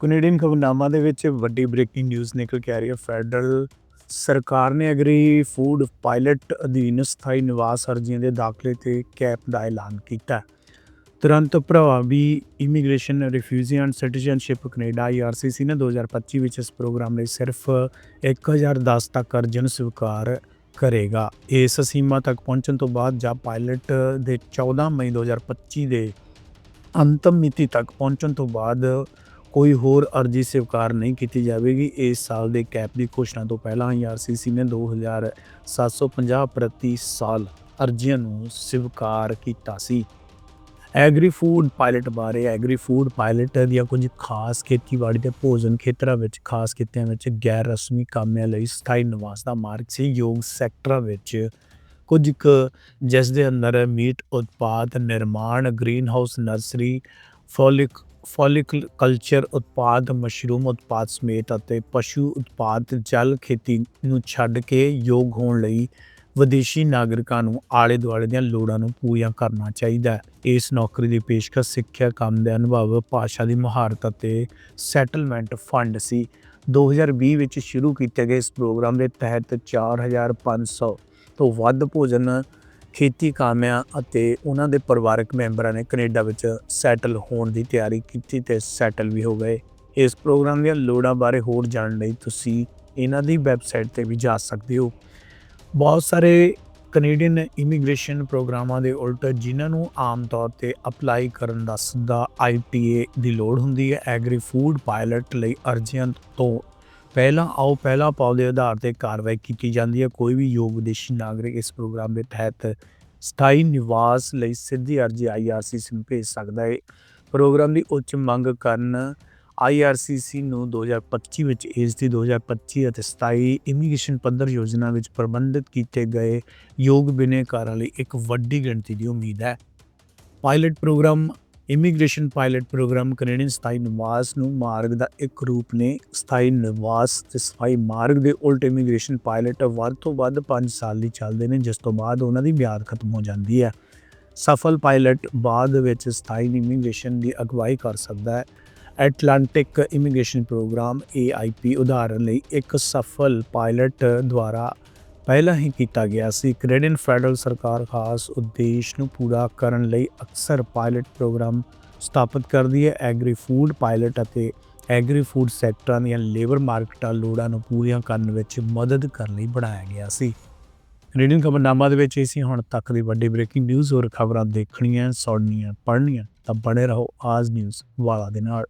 Canadian ਖਬਰਨਾਮਾ ਦੇ ਵਿੱਚ ਵੱਡੀ ਬ੍ਰੇਕਿੰਗ ਨਿਊਜ਼ ਨਿਕਲ ਕੇ ਆ ਰਹੀ ਹੈ ਫੈਡਰਲ ਸਰਕਾਰ ਨੇ ਐਗਰੀ ਫੂਡ ਪਾਇਲਟ ਅਧੀਨ ਸਥਾਈ ਨਿਵਾਸ ਅਰਜ਼ੀਆਂ ਦੇ ਦਾਖਲੇ ਤੇ ਕੈਪ ਦਾ ਐਲਾਨ ਕੀਤਾ ਹੈ। ਤੁਰੰਤ ਪ੍ਰਭਾਵੀ immigration refugee and citizenship Canada IRCC ਨੇ 2025 ਵਿੱਚ ਇਸ ਪ੍ਰੋਗਰਾਮ ਲਈ ਸਿਰਫ 1010 ਤੱਕ ਅਰਜ਼ਨ ਸਵੀਕਾਰ ਕਰੇਗਾ ਇਸ ਸੀਮਾ ਤੱਕ ਪਹੁੰਚਣ ਤੋਂ ਬਾਅਦ ਜਾਂ ਪਾਇਲਟ ਦੇ 14 ਮਈ 2025 ਦੇ ਅੰਤਮ ਮਿਤੀ ਤੱਕ ਪਹੁੰਚਣ ਤੋਂ ਬਾਅਦ ਕੋਈ ਹੋਰ ਅਰਜ਼ੀ ਸਵੀਕਾਰ ਨਹੀਂ ਕੀਤੀ ਜਾਵੇਗੀ। ਇਸ ਸਾਲ ਦੇ ਕੈਪ ਦੀ ਘੋਸ਼ਣਾ ਤੋਂ ਪਹਿਲਾਂ ਹੀ IRCC ਨੇ 2750 ਪ੍ਰਤੀ ਸਾਲ ਅਰਜ਼ੀਆਂ ਨੂੰ ਸਵੀਕਾਰ ਕੀਤਾ ਸੀ। ਐਗਰੀ ਫੂਡ ਪਾਇਲਟ ਬਾਰੇ ਐਗਰੀ ਫੂਡ ਪਾਇਲਟ ਦੀਆਂ ਕੁਝ ਖਾਸ ਖੇਤੀਬਾੜੀ ਤੇ ਭੋਜਨ ਖੇਤਰਾਂ ਵਿੱਚ, ਖਾਸ ਕਿੱਤਿਆਂ ਵਿੱਚ ਗੈਰ ਰਸਮੀ ਕਾਮਿਆਂ ਲਈ ਸਥਾਈ ਨਿਵਾਸ ਦਾ ਮਾਰਗ ਸੀ। ਯੋਗ ਸੈਕਟਰਾਂ ਵਿੱਚ ਕੁਝ ਕੁ ਜਿਸ ਦੇ ਅੰਦਰ ਮੀਟ ਉਤਪਾਦ, ਨਿਰਮਾਣ green house nursery, folic folic culture ਉਤਪਾਦ, ਮਸ਼ਰੂਮ ਉਤਪਾਦ ਸਮੇਤ ਅਤੇ ਪਸ਼ੂ ਉਤਪਾਦ ਜਲ ਖੇਤੀ ਨੂੰ ਛੱਡ ਕੇ ਯੋਗ ਹੋਣ ਲਈ ਵਿਦੇਸ਼ੀ ਨਾਗਰਿਕਾਂ ਨੂੰ ਆਲੇ ਦੁਆਲੇ ਦੀਆਂ ਲੋੜਾਂ ਨੂੰ ਪੂਰੀਆਂ ਕਰਨਾ ਚਾਹੀਦਾ ਹੈ। ਇਸ ਨੌਕਰੀ ਦੀ ਪੇਸ਼ਕਸ਼ ਸਿੱਖਿਆ ਕੰਮ ਦੇ ਅਨੁਭਵ, ਭਾਸ਼ਾ ਦੀ ਮਹਾਰਤ ਅਤੇ ਸੈਟਲਮੈਂਟ ਫੰਡ ਸੀ। 2020 ਵਿੱਚ ਸ਼ੁਰੂ ਕੀਤੇ ਗਏ ਇਸ ਪ੍ਰੋਗਰਾਮ ਦੇ ਤਹਿਤ 4500 ਤੋਂ ਵੱਧ ਭੋਜਨ ਖੇਤੀ ਕਾਮਿਆਂ ਅਤੇ ਉਹਨਾਂ ਦੇ ਪਰਿਵਾਰਕ ਮੈਂਬਰਾਂ ਨੇ ਕੈਨੇਡਾ ਵਿੱਚ ਸੈਟਲ ਹੋਣ ਦੀ ਤਿਆਰੀ ਕੀਤੀ ਤੇ ਸੈਟਲ ਵੀ ਹੋ ਗਏ। ਇਸ ਪ੍ਰੋਗਰਾਮ ਦੀਆਂ ਲੋੜਾਂ ਬਾਰੇ ਹੋਰ ਜਾਣਨ ਲਈ ਤੁਸੀਂ ਇਹਨਾਂ ਦੀ ਵੈਬਸਾਈਟ ਤੇ ਵੀ ਜਾ ਸਕਦੇ ਹੋ। ਬਹੁਤ ਸਾਰੇ ਕੈਨੇਡੀਅਨ ਇਮੀਗ੍ਰੇਸ਼ਨ ਪ੍ਰੋਗਰਾਮਾਂ ਦੇ ਉਲਟ ਜਿਨ੍ਹਾਂ ਨੂੰ ਆਮ ਤੌਰ ਤੇ ਅਪਲਾਈ ਕਰਨ ਦਾ ਸਿੱਧਾ ਆਈਟੀਏ ਦੀ ਲੋੜ ਹੁੰਦੀ ਹੈ, ਐਗਰੀ ਫੂਡ ਪਾਇਲਟ ਲਈ ਅਰਜ਼ੀਆਂ ਤੋਂ ਪਹਿਲਾਂ ਆਓ, ਪਹਿਲਾਂ ਪਾਓ ਦੇ ਆਧਾਰ ਤੇ ਕਾਰਵਾਈ ਕੀਤੀ ਜਾਂਦੀ ਹੈ। ਕੋਈ ਵੀ ਯੋਗ ਵਿਦੇਸ਼ੀ ਨਾਗਰਿਕ ਇਸ ਪ੍ਰੋਗਰਾਮ ਦੇ ਤਹਿਤ ਸਥਾਈ ਨਿਵਾਸ ਲਈ ਸਿੱਧੀ ਅਰਜ਼ੀ IRCC ਨੂੰ ਭੇਜ ਸਕਦਾ ਹੈ। ਪ੍ਰੋਗਰਾਮ ਦੀ ਉੱਚ ਮੰਗ ਕਾਰਨ IRCC ਨੂੰ 2025 ਵਿੱਚ ਇਸ ਦੀ 2025 ਅਤੇ 27 ਇਮੀਗ੍ਰੇਸ਼ਨ ਪੱਧਰ ਯੋਜਨਾ ਵਿੱਚ ਪ੍ਰਬੰਧਿਤ ਕੀਤੇ ਗਏ ਯੋਗ ਬਿਨੇਕਾਰਾਂ ਲਈ ਇੱਕ ਵੱਡੀ ਗਿਣਤੀ ਦੀ ਉਮੀਦ ਹੈ। Pilot program immigration pilot program Canadian ਸਥਾਈ ਨਿਵਾਸ ਨੂੰ ਮਾਰਗ ਦਾ ਇੱਕ ਰੂਪ ਨੇ। ਸਥਾਈ ਨਿਵਾਸ ਤੇ ਸਥਾਈ ਮਾਰਗ ਦੇ ਉਲਟ ਇਮੀਗ੍ਰੇਸ਼ਨ ਪਾਇਲਟ ਵੱਧ ਤੋਂ ਵੱਧ 5 ਸਾਲ ਲਈ ਚੱਲਦੇ ਨੇ, ਜਿਸ ਤੋਂ ਬਾਅਦ ਉਹਨਾਂ ਦੀ ਮਿਆਦ ਖਤਮ ਹੋ ਜਾਂਦੀ ਹੈ। ਸਫਲ ਪਾਇਲਟ ਬਾਅਦ ਵਿੱਚ ਸਥਾਈ ਇਮੀਗ੍ਰੇਸ਼ਨ ਦੀ ਅਗਵਾਈ ਕਰ ਸਕਦਾ ਹੈ। ਐਟਲਾਂਟਿਕ ਇਮੀਗ੍ਰੇਸ਼ਨ ਪ੍ਰੋਗਰਾਮ AIP ਉਦਾਹਰਨ ਲਈ ਇੱਕ ਸਫਲ ਪਾਇਲਟ ਦੁਆਰਾ ਪਹਿਲਾਂ ਹੀ ਕੀਤਾ ਗਿਆ ਸੀ। ਕੈਨੇਡੀਅਨ ਫੈਡਰਲ ਸਰਕਾਰ ਖਾਸ ਉਦੇਸ਼ ਨੂੰ ਪੂਰਾ ਕਰਨ ਲਈ ਅਕਸਰ ਪਾਇਲਟ ਪ੍ਰੋਗਰਾਮ ਸਥਾਪਿਤ ਕਰਦੀ ਹੈ। ਐਗਰੀ ਫੂਡ ਪਾਇਲਟ ਅਤੇ ਐਗਰੀ ਫੂਡ ਸੈਕਟਰਾਂ ਦੀਆਂ ਲੇਬਰ ਮਾਰਕੀਟਾਂ ਲੋੜਾਂ ਨੂੰ ਪੂਰੀਆਂ ਕਰਨ ਵਿੱਚ ਮਦਦ ਕਰਨ ਲਈ ਬਣਾਇਆ ਗਿਆ ਸੀ। ਕੈਨੇਡੀਅਨ ਖਬਰਨਾਮਾ ਦੇ ਵਿੱਚ ਅਸੀਂ ਹੁਣ ਤੱਕ ਦੀ ਵੱਡੀ ਬ੍ਰੇਕਿੰਗ ਨਿਊਜ਼, ਹੋਰ ਖਬਰਾਂ ਦੇਖਣੀਆਂ, ਸੁਣਨੀਆਂ, ਪੜ੍ਹਨੀਆਂ ਤਾਂ ਬਣੇ ਰਹੋ ਆਜ ਨਿਊਜ਼ ਵਾਲਾ ਦੇ ਨਾਲ।